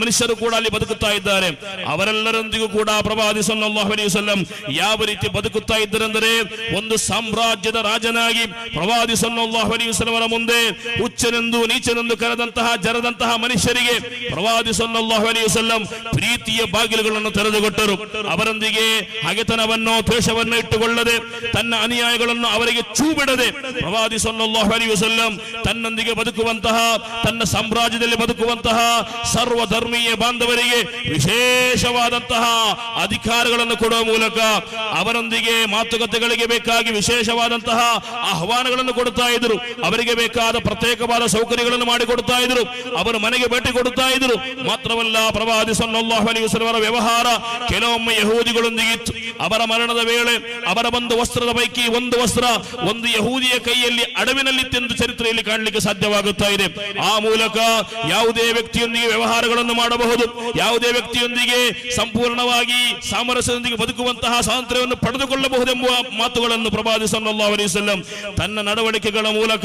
ಮನುಷ್ಯರು ಕೂಡ ಅಲ್ಲಿ ಬದುಕುತ್ತಾ ಇದ್ದಾರೆ. ಅವರೆಲ್ಲರೊಂದಿಗೂ ಕೂಡ ಪ್ರವಾದಿ ಸಲ್ಲಲ್ಲಾಹು ಅಲೈಹಿ ವಸಲ್ಲಂ ಯಾವ ರೀತಿ ಬದುಕುತ್ತಾ ಇದ್ದರೆಂದರೆ ಒಂದು ಸಾಮ್ರಾಜ್ಯದ ರಾಜನಾಗಿ ಪ್ರವಾದಿ ಸಲ್ಲಲ್ಲಾಹು ಅಲೈಹಿ ಮುಂದೆ ಹುಚ್ಚನೆಂದು ನೀಚನೆಂದು ಕರೆದಂತಹ ಜರದಂತಹ ಮನುಷ್ಯರಿಗೆ ಪ್ರವಾದಿ ಸಲ್ಲಲ್ಲಾಹು ಅಲೈಹಿ ಪ್ರೀತಿಯ ಬಾಗಿಲುಗಳನ್ನು ತೆರೆದುಕೊಟ್ಟರು. ಅವರೊಂದಿಗೆ ಹಗೆತನವನ್ನು ದ್ವೇಷವನ್ನು ಇಟ್ಟುಕೊಳ್ಳದೆ ತನ್ನ ಅನುಯಾಯಿಗಳನ್ನು ಅವರಿಗೆ ಚೂ ಬಿಡದೆ ಪ್ರವಾದಿ ಸಲ್ಲಲ್ಲಾಹು ಅಲೈಹಿ ತನ್ನೊಂದಿಗೆ ಬದುಕುವಂತಹ, ತನ್ನ ಸಾಮ್ರಾಜ್ಯದಲ್ಲಿ ಬದುಕುವಂತಹ ಸರ್ವ ಧರ್ಮೀಯ ಬಾಂಧವರಿಗೆ ವಿಶೇಷವಾದಂತಹ ಅಧಿಕಾರಗಳನ್ನು ಕೊಡುವ ಮೂಲಕ ಅವರೊಂದಿಗೆ ಮಾತುಕತೆಗಳಿಗೆ ಬೇಕಾಗಿ ವಿಶೇಷವಾದಂತಹ ಆಹ್ವಾನಗಳನ್ನು ಕೊಡುತ್ತಾ ಇದ್ರು ಅವರಿಗೆ ಬೇಕಾದ ಪ್ರತ್ಯೇಕವಾದ ಸೌಕರ್ಯಗಳನ್ನು ಮಾಡಿಕೊಡ್ತಾ ಇದ್ರು ಅವರು ಮನೆಗೆ ಭೇಟಿ ಕೊಡುತ್ತಾ ಇದ್ರು ಮಾತ್ರವಲ್ಲ, ಪ್ರವಾದಿ ಅಲೈಹಿ ವಸಲ್ಲಮರ ವ್ಯವಹಾರ ಕೆಲವೊಮ್ಮೆ ಯಹೂದಿಗಳೊಂದಿಗೆ ಇತ್ತು. ಅವರ ಮರಣದ ವೇಳೆ ಅವರ ಒಂದು ವಸ್ತ್ರದ ಪೈಕಿ ಒಂದು ವಸ್ತ್ರ ಒಂದು ಯಹೂದಿಯ ಕೈಯಲ್ಲಿ ಅಡವಿನಲ್ಲಿತ್ತೆಂದು ಚರಿತ್ರೆಯಲ್ಲಿ ಕಾಣಲಿಕ್ಕೆ ಸಾಧ್ಯವಾಗುತ್ತಾ ಇದೆ. ಆ ಮೂಲಕ ಯಾವುದೇ ವ್ಯಕ್ತಿಯೊಂದಿಗೆ ವ್ಯವಹಾರಗಳನ್ನು ಮಾಡಬಹುದು. ಯಾವುದೇ ವ್ಯಕ್ತಿಯೊಂದಿಗೆ ಸಂಪೂರ್ಣವಾಗಿ ಸಾಮರಸ್ಯದೊಂದಿಗೆ ಬದುಕುವಂತಹ ಸ್ವಾತಂತ್ರ್ಯವನ್ನು ಪಡೆದುಕೊಳ್ಳಬಹುದೆಂಬ ಮಾತುಗಳನ್ನು ಪ್ರಭಾದಿ ಸಲ್ಲಾ ತನ್ನ ನಡವಳಿಕೆಗಳ ಮೂಲಕ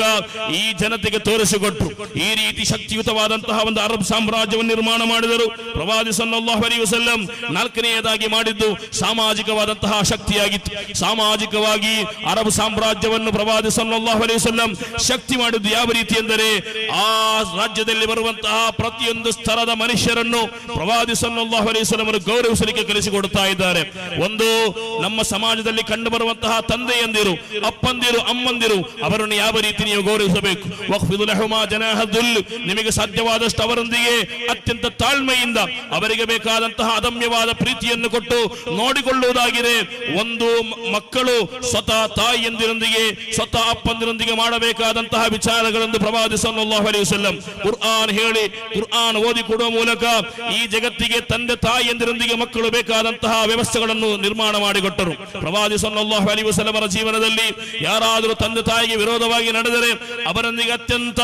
ಈ ಜನತೆಗೆ ತೋರಿಸಿಕೊಟ್ಟರು ಈ ರೀತಿ ಶಕ್ತಿಯುತವಾದಂತಹ ಒಂದು ಅರಬ್ ಸಾಮ್ರಾಜ್ಯವನ್ನು ನಿರ್ಮಾಣ ಮಾಡಿದರು. ಪ್ರವಾದಿ ಸಲ್ಲಲ್ಲಾಹು ಅಲಿ ವಸಲ್ಲಂ ನಾಲ್ಕನೆಯದಾಗಿ ಮಾಡಿದ್ದು ಸಾಮಾಜಿಕವಾದಂತಹ ಶಕ್ತಿಯಾಗಿತ್ತು. ಸಾಮಾಜಿಕವಾಗಿ ಅರಬ್ ಸಾಮ್ರಾಜ್ಯವನ್ನು ಪ್ರವಾದಿ ಸಲ್ಲಲ್ಲಾಹು ಅಲಿ ವಸಲ್ಲಂ ಶಕ್ತಿ ಮಾಡಿದ್ದು ಯಾವ ರೀತಿ ಎಂದರೆ ಆ ರಾಜ್ಯದಲ್ಲಿ ಬರುವಂತಹ ಪ್ರತಿಯೊಂದು ಸ್ತರದ ಮನುಷ್ಯರನ್ನು ಪ್ರವಾದಿ ವಸಲ್ಲಂ ಅವರು ಗೌರವಿಸಲಿಕ್ಕೆ ಕಲಿಸಿಕೊಡುತ್ತಾ ಇದ್ದಾರೆ. ಒಂದು, ನಮ್ಮ ಸಮಾಜದಲ್ಲಿ ಕಂಡು ಬರುವಂತಹ ತಂದೆಯಂದಿರು ಅಪ್ಪಂದಿರು, ಅಮ್ಮಂದಿರು, ಅವರನ್ನು ಯಾವ ರೀತಿ ನೀವು ಗೌರವಿಸಬೇಕು? ನಿಮಗೆ ಸಾಧ್ಯವಾದಷ್ಟು ಅವರೊಂದಿಗೆ ಅತ್ಯಂತ ತಾಳ್ಮೆಯಿಂದ ಅವರಿಗೆ ಬೇಕಾದಂತಹ ಅದಮ್ಯವಾದ ಪ್ರೀತಿಯನ್ನು ಕೊಟ್ಟು ನೋಡಿಕೊಳ್ಳುವುದಾಗಿದೆ. ಒಂದು ಮಕ್ಕಳು ಸ್ವತಃ ತಾಯಿಯಂದಿರೊಂದಿಗೆ, ಸ್ವತಃ ಅಪ್ಪಂದಿರೊಂದಿಗೆ ಮಾಡಬೇಕಾದಂತಹ ವಿಚಾರಗಳನ್ನು ಪ್ರವಾದಿ ಸಲ್ಲಲ್ಲಾಹು ಅಲೈಹಿ ವಸಲ್ಲಂ. ಕುರ್ಆನ್ ಹೇಳಿ ಕುರ್ಆನ್ ಓದಿ ಕೊಡುವ ಮೂಲಕ ಈ ಜಗತ್ತಿಗೆ ತಂದೆ ತಾಯಿಯಂದಿರೊಂದಿಗೆ ಮಕ್ಕಳು ಬೇಕಾದಂತಹ ವ್ಯವಸ್ಥೆಗಳನ್ನು ನಿರ್ಮಾಣ ಮಾಡಿಕೊಟ್ಟರು. ಪ್ರವಾದಿ ಸಲ್ಲಲ್ಲಾಹು ಅಲೈಹಿ ವಸಲ್ಲಮರ ಜೀವನದಲ್ಲಿ ಯಾರಾದರೂ ತಂದೆ ತಾಯಿಗೆ ವಿರೋಧವಾಗಿ ನಡೆದರೆ ಅವರೊಂದಿಗೆ ಅತ್ಯಂತ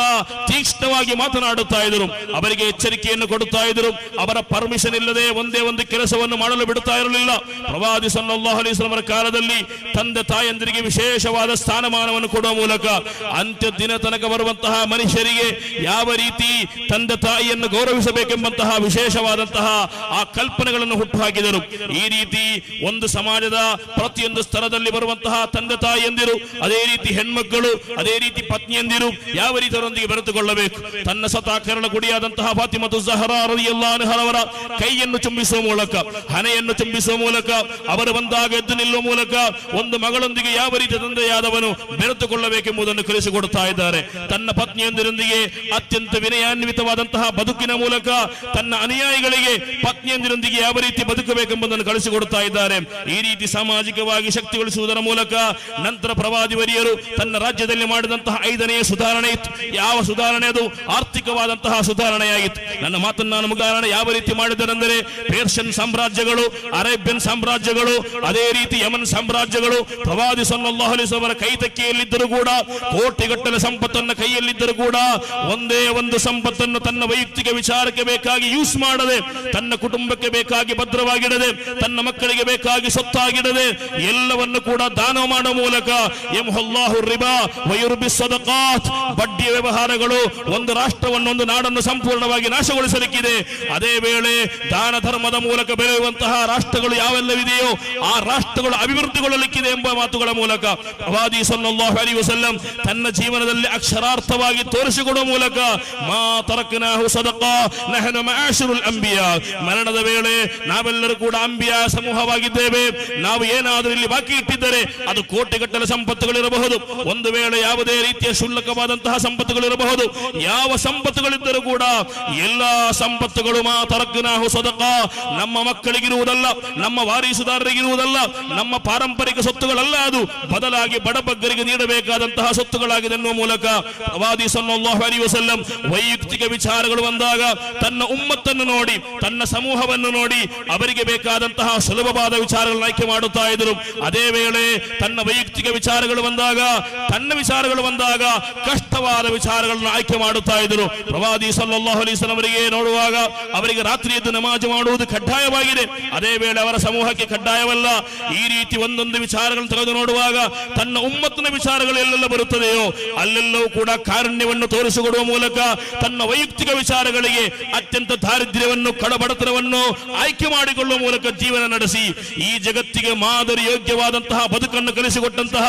ತೀಕ್ಷ್ಣವಾಗಿ ಮಾತನಾಡುತ್ತಾ ಇದ್ದರು. ಅವರಿಗೆ ಎಚ್ಚರಿಕೆಯನ್ನು ಕೊಡುತ್ತಾ ಇದ್ದರು. ಅವರ ಪರ್ಮಿಷನ್ ಇಲ್ಲದೆ ಒಂದೇ ಒಂದು ಕೆಲಸವನ್ನು ಮಾಡಲು ಬಿಡುತ್ತಾ ಇರಲಿಲ್ಲ. ಪ್ರವಾದಿ ಸಲ್ಲಲ್ಲಾಹು ಅಲೈಹಿ ವಸಲ್ಲಮರ ಕಾಲದಲ್ಲಿ ತಂದೆ ತಾಯಿಯಂದಿರಿಗೆ ವಿಶೇಷವಾದ ಸ್ಥಾನಮಾನವನ್ನು ಕೊಡುವ ಮೂಲಕ ಅಂತ್ಯ ದಿನ ತನಕ ಬರುವಂತಹ ಮನುಷ್ಯರಿಗೆ ಯಾವ ರೀತಿ ತಂದೆ ತಾಯಿಯನ್ನು ಗೌರವಿಸಬೇಕೆಂಬಂತಹ ವಿಶೇಷವಾದಂತಹ ಆ ಕಲ್ಪನೆಗಳನ್ನು ಹುಟ್ಟು ಹಾಕಿದರು ಈ ರೀತಿ ಒಂದು ಸಮಾಜದ ಪ್ರತಿಯೊಂದು ಸ್ತರದಲ್ಲಿ ಬರುವಂತಹ ತಂದೆ ತಾಯಿಯಂದಿರು ಅದೇ ರೀತಿ ಹೆಣ್ಮಕ್ಕಳು, ಅದೇ ರೀತಿ ಪತ್ನಿಯಂದಿರು ಯಾವ ರೀತಿ ಅವರೊಂದಿಗೆ ಬೆರೆತುಕೊಳ್ಳಬೇಕು? ತನ್ನ ಸತಾಕರಣ ಗುಡಿಯಾದಂತಹ ಫಾತಿಮತು ರಲಿಯಲ್ಲಾಹು ಕೈಯನ್ನು ಚುಂಬಿಸುವ ಮೂಲಕ, ಹಣೆಯನ್ನು ಚುಂಬಿಸುವ ಮೂಲಕ, ಅವರು ಬಂದಾಗ ಎದ್ದು ನಿಲ್ಲುವ ಮೂಲಕ ಒಂದು ಮಗಳೊಂದಿಗೆ ಯಾವ ರೀತಿ ತಂದೆಯಾದವನು ಬೆರೆತುಕೊಳ್ಳಬೇಕೆಂಬುದನ್ನು ಕಲಿಸಿಕೊಡುತ್ತಾ ಇದ್ದಾರೆ. ತನ್ನ ಪತ್ನಿಯೊಂದಿರೊಂದಿಗೆ ಅತ್ಯಂತ ವಿನಯಾನ್ವಿತವಾದಂತಹ ಬದುಕಿನ ಮೂಲಕ ತನ್ನ ಅನುಯಾಯಿಗಳಿಗೆ ಪತ್ನಿಯೊಂದಿನೊಂದಿಗೆ ಯಾವ ರೀತಿ ಬದುಕಬೇಕೆಂಬುದನ್ನು ಕಳಿಸಿಕೊಡುತ್ತಾ ಇದ್ದಾರೆ. ಈ ರೀತಿ ಸಾಮಾಜಿಕವಾಗಿ ಶಕ್ತಿಗೊಳಿಸುವುದರ ಮೂಲಕ ನಂತರ ಪ್ರವಾದಿ ವರಿಯರು ತನ್ನ ರಾಜ್ಯದಲ್ಲಿ ಮಾಡಿದಂತಹ ಐದನೆಯ ಸುಧಾರಣೆ ಇತ್ತು. ಯಾವ ಸುಧಾರಣೆ ಅದು? ಆರ್ಥಿಕವಾದಂತಹ ಸುಧಾರಣೆಯಾಗಿತ್ತು. ನನ್ನ ಮಾತನ್ನು ನಾನು ಯಾವ ರೀತಿ ಮಾಡಿದರೆಂದರೆ ಪೇರ್ಷಿಯನ್ ಸಾಮ್ರಾಜ್ಯಗಳು, ಅರೇಬಿಯನ್ ಸಾಮ್ರಾಜ್ಯಗಳು, ಅದೇ ರೀತಿ ಯಮನ್ ಸಾಮ್ರಾಜ್ಯಗಳು, ಪ್ರವಾದಿ ಸಲ್ಲಲ್ಲಾಹು ಕೈತಕ್ಕಿಯಲ್ಲಿದ್ದರೂ ಕೂಡ, ಕೋಟಿಗಟ್ಟಲೆ ಸಂಪತ್ತನ್ನು ಕೈಯಲ್ಲಿದ್ದರೂ ಕೂಡ ಒಂದೇ ಒಂದು ಸಂಪತ್ತನ್ನು ತನ್ನ ವೈಯಕ್ತಿಕ ವಿಚಾರಕ್ಕೆ ಬೇಕಾಗಿ ಯೂಸ್ ಮಾಡದೆ, ತನ್ನ ಕುಟುಂಬಕ್ಕೆ ಬೇಕಾಗಿ ಭದ್ರವಾಗಿಡದೆ, ತನ್ನ ಮಕ್ಕಳಿಗೆ ಬೇಕಾಗಿ ಸೊತ್ತಾಗಿಡದೆ ಎಲ್ಲವನ್ನು ಕೂಡ ದಾನ ಮಾಡುವ ಮೂಲಕ ಯಮ್ಹಲ್ಲಾಹು ರಿಬಾ ವೈರುಬಿ ಸದಕಾತ್ ಬಡ್ಡಿಯ ವ್ಯವಹಾರಗಳು ಒಂದು ರಾಷ್ಟ್ರವನ್ನು, ಒಂದು ನಾಡನ್ನು ಸಂಪೂರ್ಣವಾಗಿ ನಾಶಗೊಳಿಸಲಿಕ್ಕಿದೆ. ಅದೇ ವೇಳೆ ದಾನ ಧರ್ಮದ ಮೂಲಕ ಬೆಳೆಯುವಂತಹ ರಾಷ್ಟ್ರಗಳು ಯಾವೆಲ್ಲವಿದೆಯೋ ಆ ರಾಷ್ಟ್ರಗಳು ಅಭಿವೃದ್ಧಿಗೊಳ್ಳಲಿಕ್ಕಿದೆ ಎಂಬ ಮಾತುಗಳ ಮೂಲಕ ಪ್ರವಾದಿ ಸಲ್ಲಲ್ಲಾಹು ಅಲಿ ವಸಲ್ಲಂ ತನ್ನ ಜೀವನದಲ್ಲಿ ಅಕ್ಷರಾರ್ಥವಾಗಿ ತೋರಿಸಿಕೊಡುವ ಮೂಲಕ ಮಾ ಸದಕ. ನಹನು ಅಂಬಿಯ ಅಂಬಿಯಾ. ಮರಣದ ವೇಳೆ ನಾವೆಲ್ಲರೂ ಕೂಡ ಅಂಬಿಯ ಸಮೂಹವಾಗಿದ್ದೇವೆ. ನಾವು ಏನಾದರೂ ಇಲ್ಲಿ ಬಾಕಿ ಇಟ್ಟಿದ್ದರೆ ಅದು ಕೋಟಿಗಟ್ಟಲೆ ಸಂಪತ್ತುಗಳಿರಬಹುದು. ಒಂದು ವೇಳೆ ಯಾವುದೇ ರೀತಿಯ ಶುಲ್ಕವಾದಂತಹ ಸಂಪತ್ತುಗಳಿರಬಹುದು. ಯಾವ ಸಂಪತ್ತುಗಳಿದ್ದರೂ ಕೂಡ ಎಲ್ಲಾ ಸಂಪತ್ತುಗಳು ಮಾ ತರಕನಾಹು ಸದಕ. ನಮ್ಮ ಮಕ್ಕಳಿಗಿರುವುದಲ್ಲ, ನಮ್ಮ ವಾರಿಸುದಾರರಿಗಿರುವುದಲ್ಲ, ನಮ್ಮ ಪಾರಂಪರಿಕ ಸೊತ್ತುಗಳಲ್ಲ ಅದು. ಬದಲಾಗಿ ಬಡಬಗ್ಗರಿಗೆ ನೀಡಬೇಕಾದಂತಹ ಸೊತ್ತುಗಳಾಗಿದೆ ಎನ್ನುವ ಮೂಲಕ ಪ್ರವಾದಿ ಸಲ್ಲಲ್ಲಾಹು ಅಲಿ ವಸಲ್ಲಂ ವೈಯಕ್ತಿಕ ವಿಚಾರಗಳು ಬಂದಾಗ ತನ್ನ ಉಮ್ಮತ್ತನ್ನು ನೋಡಿ, ತನ್ನ ಸಮೂಹವನ್ನು ನೋಡಿ, ಅವರಿಗೆ ಬೇಕಾದಂತಹ ಸುಲಭವಾದ ವಿಚಾರಗಳನ್ನು ಆಯ್ಕೆ ಮಾಡುತ್ತಾ ಇದ್ದರು. ಅದೇ ವೇಳೆ ತನ್ನ ವೈಯಕ್ತಿಕ ವಿಚಾರಗಳು ಬಂದಾಗ, ತನ್ನ ವಿಚಾರಗಳು ಬಂದಾಗ ಕಷ್ಟವಾದ ವಿಚಾರಗಳನ್ನು ಆಯ್ಕೆ ಮಾಡುತ್ತಾ ಇದ್ರು ಪ್ರವಾದಿ ಸಲ್ಲಲ್ಲಾಹು ಅಲೈಹಿ ವಸಲ್ಲಂ ಅವರಿಗೆ ನೋಡುವಾಗ ಅವರಿಗೆ ರಾತ್ರಿ ಎದ್ದು ನಮಾಜು ಮಾಡುವುದು ಕಡ್ಡಾಯವಾಗಿದೆ. ಅದೇ ವೇಳೆ ಅವರ ಸಮೂಹಕ್ಕೆ ಕಡ್ಡಾಯವಲ್ಲ. ಈ ರೀತಿ ಒಂದೊಂದು ವಿಚಾರಗಳನ್ನು ತೆಗೆದು ನೋಡುವಾಗ ತನ್ನ ಉಮ್ಮತ್ತಿನ ವಿಚಾರಗಳು ಎಲ್ಲೆಲ್ಲ ಬರುತ್ತದೆಯೋ ಅಲ್ಲೆಲ್ಲವೂ ಕೂಡ ಕಾರುಣ್ಯವನ್ನು ತೋರಿಸಿಕೊಡುವ ಮೂಲಕ ತನ್ನ ವೈಯಕ್ತಿಕ ವಿಚಾರಗಳಿಗೆ ಅತ್ಯಂತ ದಾರಿದ್ರ್ಯವನ್ನು, ಕಡಬಡತನವನ್ನು ಆಯ್ಕೆ ಮಾಡಿಕೊಳ್ಳುವ ಮೂಲಕ ಜೀವನ ನಡೆಸಿ, ಈ ಜಗತ್ತಿಗೆ ಮಾದರಿ ಯೋಗ್ಯವಾದಂತಹ ಬದುಕನ್ನು ಕಲಿಸಿಕೊಟ್ಟಂತಹ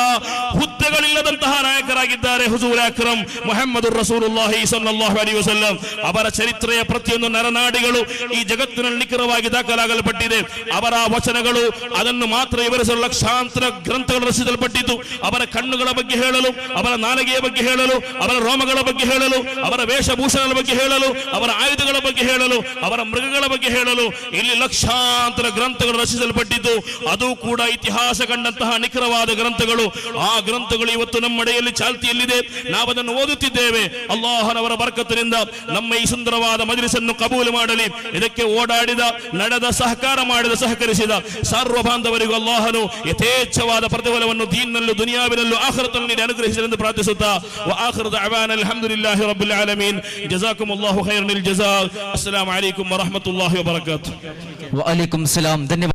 ಹುದ್ದೆಗಳಿಲ್ಲದಂತಹ ನಾಯಕರಾಗಿದ್ದಾರೆ ಹುಜೂರ್ ಅಕ್ರಮ್ ಮೊಹಮ್ಮದ್ ರಸೂಲ್ಲಾಹಿ ಸಲ್ಲಲ್ಲಾಹು ಅಲಿ ವಸಲ್ಲಂ. ಅವರ ಚರಿತ್ರೆಯ ಪ್ರತಿಯೊಂದು ನರನಾಡಿಗಳು ಈ ಜಗತ್ತಿನಲ್ಲಿ ನಿಖರವಾಗಿ ದಾಖಲಾಗಲ್ಪಟ್ಟಿದೆ. ಅವರ ವಚನಗಳು ಅದನ್ನು ಮಾತ್ರ ವಿವರಿಸಲು ಲಕ್ಷಾಂತರ ಗ್ರಂಥಗಳು ರಚಿಸಲ್ಪಟ್ಟಿದ್ದು, ಅವರ ಕಣ್ಣುಗಳ ಬಗ್ಗೆ ಹೇಳಲು, ಅವರ ನಾಲಿಗೆಯ ಬಗ್ಗೆ ಹೇಳಲು, ಅವರ ರೋಮಗಳ ಬಗ್ಗೆ ಹೇಳಲು, ಅವರ ವೇಷಭೂಷಣಗಳ ಬಗ್ಗೆ ಹೇಳಲು, ಅವರ ಆಯುಧಗಳ ಬಗ್ಗೆ ಹೇಳಲು, ಅವರ ಮೃಗಗಳ ಬಗ್ಗೆ ಹೇಳಲು ಇಲ್ಲಿ ಲಕ್ಷಾಂತರ ಗ್ರಂಥಗಳು ರಚಿಸಲ್ಪಟ್ಟಿದ್ದು, ಅದು ಕೂಡ ಇತಿಹಾಸ ಕಂಡಂತಹ ನಿಖರವಾದ ಗ್ರಂಥಗಳು. ಆ ಗ್ರಂಥಗಳು ಇವತ್ತು ನಮ್ಮಡೆಯಲ್ಲಿ ಚಾಲ್ತಿಯಲ್ಲಿದೆ. ನಾವದನ್ನು ಓದುತ್ತಿದ್ದೇವೆ. ಅಲ್ಲಾಹನವರ ಬರ್ಕತ್ತಿನಿಂದ ನಮ್ಮ ಈ ಸುಂದರವಾದ ಮಜಲಿಸನ್ನು ಕಬೂಲು ಮಾಡಲಿ. ಇದಕ್ಕೆ ಓಡಾಡಿದ, ನಡೆದ, ಸಹಕಾರ ಮಾಡಿದ, ಸಹಕರಿಸಿದ ಸರ್ವ ಬಾಂಧವರಿಗೂ ಅಲ್ಲಾಹನು ಯಥೇಚ್ಛವಾದ ಪ್ರತಿಫಲವನ್ನು ದೀನ್ನಲ್ಲೂ, ದುನಿಯಾವಿನಲ್ಲೂ ಆಹಾರದಲ್ಲಿ ಅನುಗ್ರಹಿಸಲೆಂದು ಪ್ರಾರ್ಥಿಸುತ್ತಾ ಆಖರದ ಅವಾನ್ ಅಲ್ಹಮ್ದುಲಿಲ್ಲಾಹಿ ರಬ್ಬಿಲ್ ಆಲಮೀನ್ ಜಜಾಕುಮ್ ಅಲ್ಲಾಹು ಖೈರನಿಲ್ ಜಜಾ ಅಸ್ಸಲಾಮು ಅಲೈಕುಂ ವರಹಮತುಲ್ಲಾಹಿ ವಬರಕಾತು ವಾಲಿಕುಂ ಸಲಾಂ ಧನ್ಯವಾದ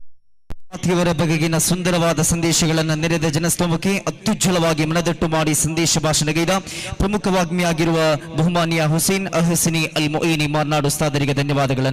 ಇವರ ಬಗೆಗಿನ ಸುಂದರವಾದ ಸಂದೇಶಗಳನ್ನು ನೆರೆದ ಜನಸ್ತೋಮಕ್ಕೆ ಅತ್ಯುಜ್ವಲವಾಗಿ ಮನದಟ್ಟು ಮಾಡಿ ಸಂದೇಶ ಭಾಷಣಗೈದ ಪ್ರಮುಖ ವಾಗ್ಮಿಯಾಗಿರುವ ಬಹುಮಾನ್ಯ ಹುಸೇನ್ ಅಹಸಿನಿ ಅಲ್ ಮೊಯಿನಿ ಮಾರ್ನಾಡು ಉಸ್ತಾದರಿಗೆ ಧನ್ಯವಾದಗಳನ್ನು